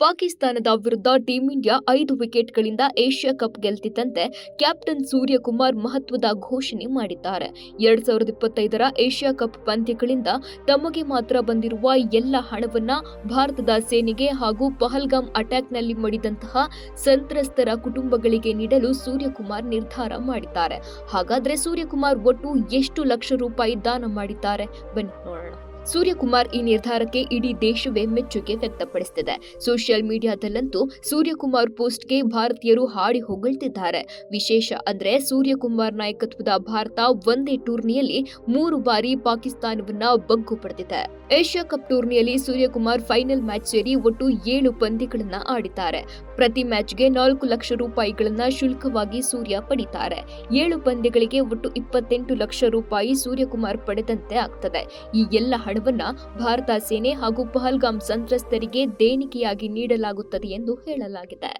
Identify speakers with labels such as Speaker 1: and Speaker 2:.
Speaker 1: ಪಾಕಿಸ್ತಾನದ ವಿರುದ್ಧ team India ಐದು ವಿಕೆಟ್ಗಳಿಂದ ಏಷ್ಯಾ ಕಪ್ ಗೆಲ್ತಿದ್ದಂತೆ ಕ್ಯಾಪ್ಟನ್ ಸೂರ್ಯಕುಮಾರ್ ಮಹತ್ವದ ಘೋಷಣೆ ಮಾಡಿದ್ದಾರೆ. ಎರಡ್ ಸಾವಿರದ ಇಪ್ಪತ್ತೈದರ ಏಷ್ಯಾ ಕಪ್ ಪಂದ್ಯಗಳಿಂದ ತಮಗೆ ಮಾತ್ರ ಬಂದಿರುವ ಎಲ್ಲ ಹಣವನ್ನ ಭಾರತದ ಸೇನೆಗೆ ಹಾಗೂ ಪಹಲ್ಗಾಮ್ ಅಟ್ಯಾಕ್ನಲ್ಲಿ ಮಡಿದಂತಹ ಸಂತ್ರಸ್ತರ ಕುಟುಂಬಗಳಿಗೆ ನೀಡಲು ಸೂರ್ಯಕುಮಾರ್ ನಿರ್ಧಾರ ಮಾಡಿದ್ದಾರೆ. ಹಾಗಾದ್ರೆ ಸೂರ್ಯಕುಮಾರ್ ಒಟ್ಟು ಎಷ್ಟು ಲಕ್ಷ ರೂಪಾಯಿ ದಾನ ಮಾಡಿದ್ದಾರೆ? ಬನ್ನಿ ನೋಡೋಣ. ಸೂರ್ಯಕುಮಾರ್ ಈ ನಿರ್ಧಾರಕ್ಕೆ ಇಡೀ ದೇಶವೇ ಮೆಚ್ಚುಗೆ ವ್ಯಕ್ತಪಡಿಸುತ್ತಿದೆ ಸೋಷಿಯಲ್ ಮೀಡಿಯಾದಲ್ಲಂತೂ ಸೂರ್ಯಕುಮಾರ್ ಪೋಸ್ಟ್ಗೆ ಭಾರತೀಯರು ಹಾಡಿ ಹೊಗಳ್ತಿದ್ದಾರೆ. ವಿಶೇಷ ಅಂದ್ರೆ ಸೂರ್ಯಕುಮಾರ್ ನಾಯಕತ್ವದ ಭಾರತ ಒಂದೇ ಟೂರ್ನಿಯಲ್ಲಿ ಮೂರು ಬಾರಿ ಪಾಕಿಸ್ತಾನವನ್ನ ಬಗ್ಗು ಪಡೆದಿದೆ. ಏಷ್ಯಾ ಕಪ್ ಟೂರ್ನಿಯಲ್ಲಿ ಸೂರ್ಯಕುಮಾರ್ ಫೈನಲ್ ಮ್ಯಾಚ್ ಸೇರಿ ಒಟ್ಟು ಏಳು ಪಂದ್ಯಗಳನ್ನ ಆಡಿದ್ದಾರೆ. ಪ್ರತಿ ಮ್ಯಾಚ್ಗೆ ನಾಲ್ಕು ಲಕ್ಷ ರೂಪಾಯಿಗಳನ್ನ ಶುಲ್ಕವಾಗಿ ಸೂರ್ಯ ಪಡಿತಾರೆ. ಏಳು ಪಂದ್ಯಗಳಿಗೆ ಒಟ್ಟು ಇಪ್ಪತ್ತೆಂಟು ಲಕ್ಷ ರೂಪಾಯಿ ಸೂರ್ಯಕುಮಾರ್ ಪಡೆದಂತೆ ಆಗ್ತದೆ. ಈ ಎಲ್ಲ ಹಣವನ್ನ ಭಾರತ ಸೇನೆ ಹಾಗೂ ಪಹಲ್ಗಾಮ್ ಸಂತ್ರಸ್ತರಿಗೆ ದೇಣಿಗೆಯಾಗಿ ನೀಡಲಾಗುತ್ತದೆ ಎಂದು ಹೇಳಲಾಗಿದೆ.